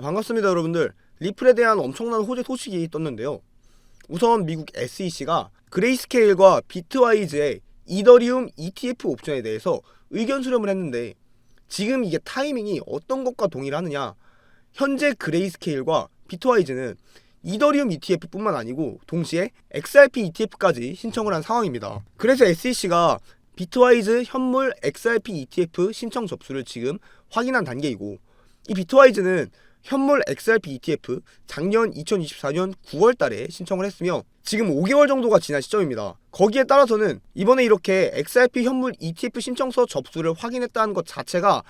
반갑습니다 여러분들. 리플에 대한 엄청난 호재 소식이 떴는데요. 우선 미국 SEC가 그레이스케일과 비트와이즈의 이더리움 ETF 옵션에 대해서 의견 수렴을 했는데 지금 이게 타이밍이 어떤 것과 동일하느냐? 현재 그레이스케일과 비트와이즈는 이더리움 ETF뿐만 아니고 동시에 XRP ETF까지 신청을 한 상황입니다. 그래서 SEC가 비트와이즈 현물 XRP ETF 신청 접수를 지금 확인한 단계이고 이 비트와이즈는 현물 XRP ETF 작년 2024년 9월 달에 신청을 했으며 지금 5개월 정도가 지난 시점입니다. 거기에 따라서는 이번에 이렇게 XRP 현물 ETF 신청서 접수를 확인했다는 것 자체가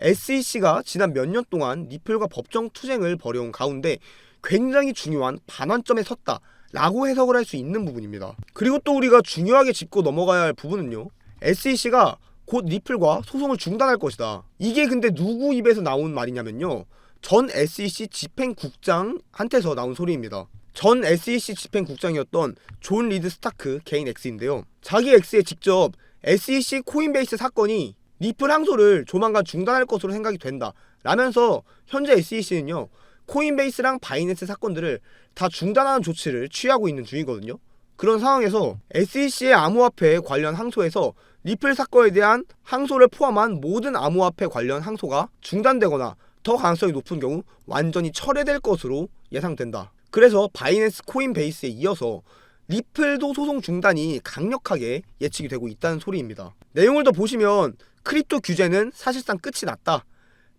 SEC가 지난 몇 년 동안 리플과 법정 투쟁을 벌여온 가운데 굉장히 중요한 반환점에 섰다. 라고 해석을 할 수 있는 부분입니다. 그리고 또 우리가 중요하게 짚고 넘어가야 할 부분은요. SEC가 곧 리플과 소송을 중단할 것이다. 이게 근데 누구 입에서 나온 말이냐면요. 전 SEC 집행국장한테서 나온 소리입니다. 전 SEC 집행국장이었던 존 리드 스타크 개인 X인데요. 자기 X에 직접 SEC 코인베이스 사건이 리플 항소를 조만간 중단할 것으로 생각이 된다. 라면서 현재 SEC는요. 코인베이스랑 바이낸스 사건들을 다 중단하는 조치를 취하고 있는 중이거든요. 그런 상황에서 SEC의 암호화폐 관련 항소에서 리플 사건에 대한 항소를 포함한 모든 암호화폐 관련 항소가 중단되거나 더 가능성이 높은 경우 완전히 철회될 것으로 예상된다. 그래서 바이낸스 코인베이스에 이어서 리플도 소송 중단이 강력하게 예측이 되고 있다는 소리입니다. 내용을 더 보시면 크립토 규제는 사실상 끝이 났다.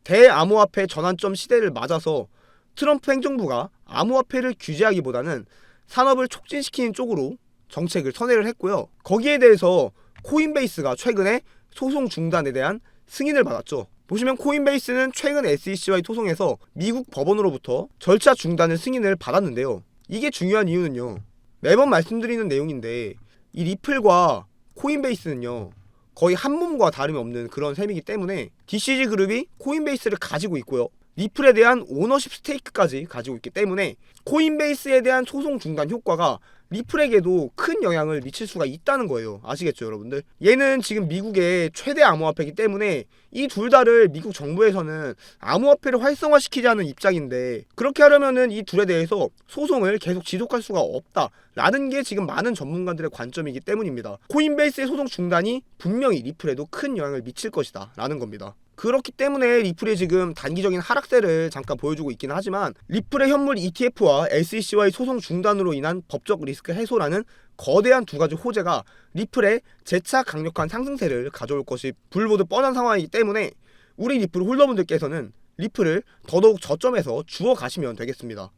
대암호화폐 전환점 시대를 맞아서 트럼프 행정부가 암호화폐를 규제하기보다는 산업을 촉진시키는 쪽으로 정책을 선회를 했고요. 거기에 대해서 코인베이스가 최근에 소송 중단에 대한 승인을 받았죠. 보시면 코인베이스는 최근 SEC와의 소송에서 미국 법원으로부터 절차 중단을 승인을 받았는데요. 이게 중요한 이유는요. 매번 말씀드리는 내용인데 이 리플과 코인베이스는요. 거의 한 몸과 다름이 없는 그런 셈이기 때문에 DCG 그룹이 코인베이스를 가지고 있고요. 리플에 대한 오너십 스테이크까지 가지고 있기 때문에 코인베이스에 대한 소송 중단 효과가 리플에게도 큰 영향을 미칠 수가 있다는 거예요. 아시겠죠, 여러분들? 얘는 지금 미국의 최대 암호화폐이기 때문에 이 둘 다를 미국 정부에서는 암호화폐를 활성화시키자는 입장인데 그렇게 하려면은 이 둘에 대해서 소송을 계속 지속할 수가 없다라는 게 지금 많은 전문가들의 관점이기 때문입니다. 코인베이스의 소송 중단이 분명히 리플에도 큰 영향을 미칠 것이다라는 겁니다. 그렇기 때문에 리플이 지금 단기적인 하락세를 잠깐 보여주고 있긴 하지만 리플의 현물 ETF와 SEC와의 소송 중단으로 인한 법적 리스크 해소라는 거대한 두 가지 호재가 리플에 재차 강력한 상승세를 가져올 것이 불보듯 뻔한 상황이기 때문에 우리 리플 홀더분들께서는 리플을 더더욱 저점에서 주워 가시면 되겠습니다.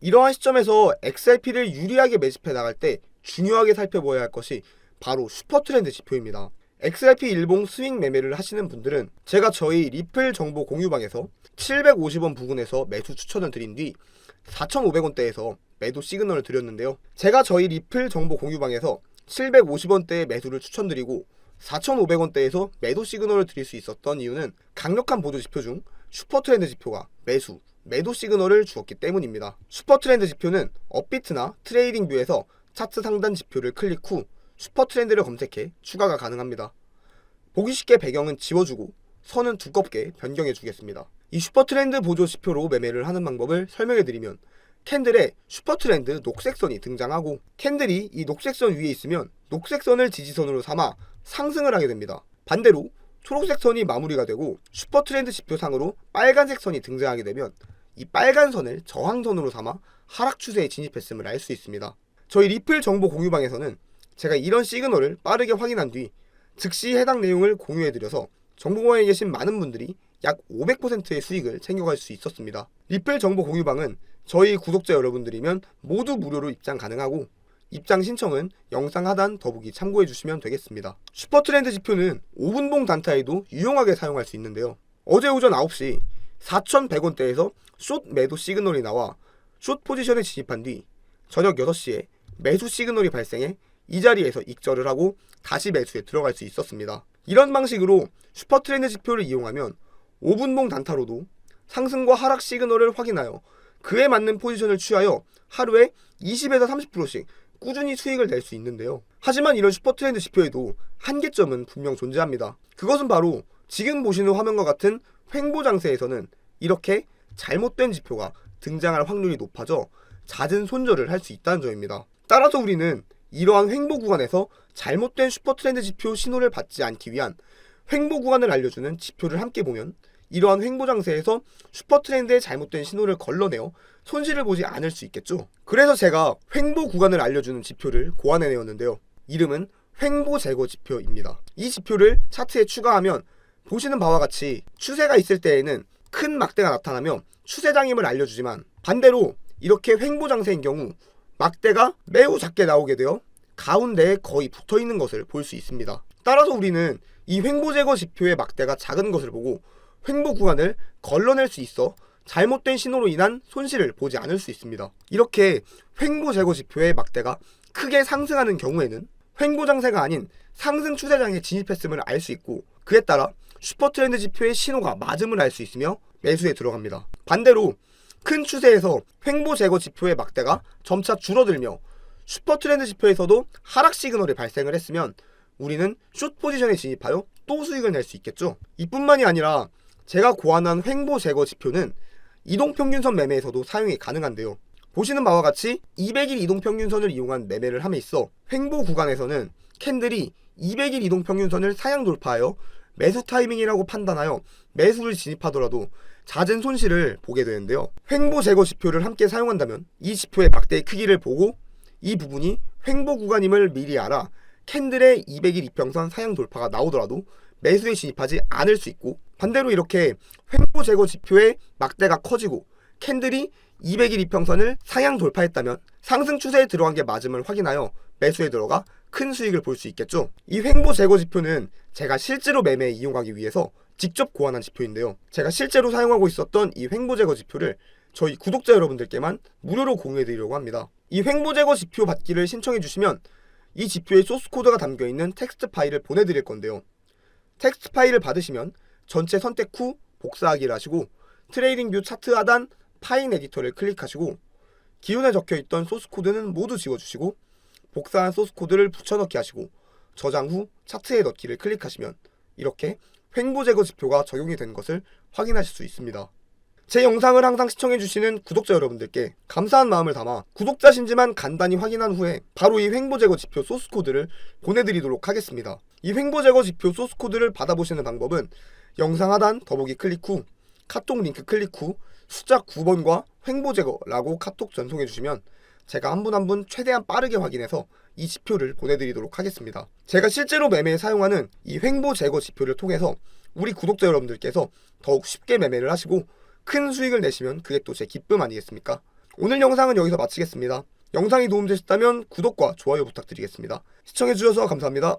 이러한 시점에서 XRP를 유리하게 매집해 나갈 때 중요하게 살펴봐야 할 것이 바로 슈퍼트렌드 지표입니다. XRP 일봉 스윙 매매를 하시는 분들은 제가 저희 리플 정보 공유방에서 750원 부근에서 매수 추천을 드린 뒤 4,500원대에서 매도 시그널을 드렸는데요. 제가 저희 리플 정보 공유방에서 750원대의 매수를 추천드리고 4,500원대에서 매도 시그널을 드릴 수 있었던 이유는 강력한 보조 지표 중 슈퍼트렌드 지표가 매수, 매도 시그널을 주었기 때문입니다. 슈퍼트렌드 지표는 업비트나 트레이딩 뷰에서 차트 상단 지표를 클릭 후 슈퍼트렌드를 검색해 추가가 가능합니다. 보기 쉽게 배경은 지워주고 선은 두껍게 변경해 주겠습니다. 이 슈퍼트렌드 보조 지표로 매매를 하는 방법을 설명해 드리면 캔들에 슈퍼트렌드 녹색선이 등장하고 캔들이 이 녹색선 위에 있으면 녹색선을 지지선으로 삼아 상승을 하게 됩니다. 반대로 초록색 선이 마무리가 되고 슈퍼트렌드 지표상으로 빨간색 선이 등장하게 되면 이 빨간 선을 저항선으로 삼아 하락 추세에 진입했음을 알 수 있습니다. 저희 리플 정보 공유방에서는 제가 이런 시그널을 빠르게 확인한 뒤 즉시 해당 내용을 공유해드려서 정보방에 계신 많은 분들이 약 500%의 수익을 챙겨갈 수 있었습니다. 리플 정보 공유방은 저희 구독자 여러분들이면 모두 무료로 입장 가능하고 입장 신청은 영상 하단 더보기 참고해 주시면 되겠습니다. 슈퍼트렌드 지표는 5분봉 단타에도 유용하게 사용할 수 있는데요. 어제 오전 9시 4,100원대에서 숏 매도 시그널이 나와 숏 포지션에 진입한 뒤 저녁 6시에 매수 시그널이 발생해 이 자리에서 익절을 하고 다시 매수에 들어갈 수 있었습니다. 이런 방식으로 슈퍼트렌드 지표를 이용하면 5분봉 단타로도 상승과 하락 시그널을 확인하여 그에 맞는 포지션을 취하여 하루에 20에서 30%씩 꾸준히 수익을 낼 수 있는데요. 하지만 이런 슈퍼트렌드 지표에도 한계점은 분명 존재합니다. 그것은 바로 지금 보시는 화면과 같은 횡보 장세에서는 이렇게 잘못된 지표가 등장할 확률이 높아져 잦은 손절을 할 수 있다는 점입니다. 따라서 우리는 이러한 횡보 구간에서 잘못된 슈퍼트렌드 지표 신호를 받지 않기 위한 횡보 구간을 알려주는 지표를 함께 보면 이러한 횡보 장세에서 슈퍼 트렌드의 잘못된 신호를 걸러내어 손실을 보지 않을 수 있겠죠. 그래서 제가 횡보 구간을 알려주는 지표를 고안해 내었는데요. 이름은 횡보 제거 지표입니다. 이 지표를 차트에 추가하면 보시는 바와 같이 추세가 있을 때에는 큰 막대가 나타나며 추세장임을 알려주지만 반대로 이렇게 횡보 장세인 경우 막대가 매우 작게 나오게 되어 가운데에 거의 붙어 있는 것을 볼 수 있습니다. 따라서 우리는 이 횡보 제거 지표의 막대가 작은 것을 보고 횡보 구간을 걸러낼 수 있어 잘못된 신호로 인한 손실을 보지 않을 수 있습니다. 이렇게 횡보 제거 지표의 막대가 크게 상승하는 경우에는 횡보 장세가 아닌 상승 추세장에 진입했음을 알 수 있고 그에 따라 슈퍼트렌드 지표의 신호가 맞음을 알 수 있으며 매수에 들어갑니다. 반대로 큰 추세에서 횡보 제거 지표의 막대가 점차 줄어들며 슈퍼트렌드 지표에서도 하락 시그널이 발생을 했으면 우리는 숏 포지션에 진입하여 또 수익을 낼 수 있겠죠. 이뿐만이 아니라 제가 고안한 횡보 제거 지표는 이동평균선 매매에서도 사용이 가능한데요. 보시는 바와 같이 200일 이동평균선을 이용한 매매를 함에 있어 횡보 구간에서는 캔들이 200일 이동평균선을 사양 돌파하여 매수 타이밍이라고 판단하여 매수를 진입하더라도 잦은 손실을 보게 되는데요. 횡보 제거 지표를 함께 사용한다면 이 지표의 막대의 크기를 보고 이 부분이 횡보 구간임을 미리 알아 캔들의 200일 이평선 사양 돌파가 나오더라도 매수에 진입하지 않을 수 있고 반대로 이렇게 횡보 제거 지표의 막대가 커지고 캔들이 200일 이평선을 상향 돌파했다면 상승 추세에 들어간 게 맞음을 확인하여 매수에 들어가 큰 수익을 볼 수 있겠죠. 이 횡보 제거 지표는 제가 실제로 매매에 이용하기 위해서 직접 고안한 지표인데요. 제가 실제로 사용하고 있었던 이 횡보 제거 지표를 저희 구독자 여러분들께만 무료로 공유해 드리려고 합니다. 이 횡보 제거 지표 받기를 신청해 주시면 이 지표의 소스 코드가 담겨 있는 텍스트 파일을 보내 드릴 건데요. 텍스트 파일을 받으시면 전체 선택 후 복사하기를 하시고 트레이딩 뷰 차트 하단 파인 에디터를 클릭하시고 기존에 적혀 있던 소스 코드는 모두 지워주시고 복사한 소스 코드를 붙여넣기 하시고 저장 후 차트에 넣기를 클릭하시면 이렇게 횡보 제거 지표가 적용이 된 것을 확인하실 수 있습니다. 제 영상을 항상 시청해주시는 구독자 여러분들께 감사한 마음을 담아 구독자신지만 간단히 확인한 후에 바로 이 횡보 제거 지표 소스 코드를 보내드리도록 하겠습니다. 이 횡보 제거 지표 소스 코드를 받아보시는 방법은 영상 하단 더보기 클릭 후 카톡 링크 클릭 후 숫자 9번과 횡보 제거라고 카톡 전송해 주시면 제가 한 분 한 분 최대한 빠르게 확인해서 이 지표를 보내드리도록 하겠습니다. 제가 실제로 매매에 사용하는 이 횡보 제거 지표를 통해서 우리 구독자 여러분들께서 더욱 쉽게 매매를 하시고 큰 수익을 내시면 그게 또 제 기쁨 아니겠습니까? 오늘 영상은 여기서 마치겠습니다. 영상이 도움되셨다면 구독과 좋아요 부탁드리겠습니다. 시청해주셔서 감사합니다.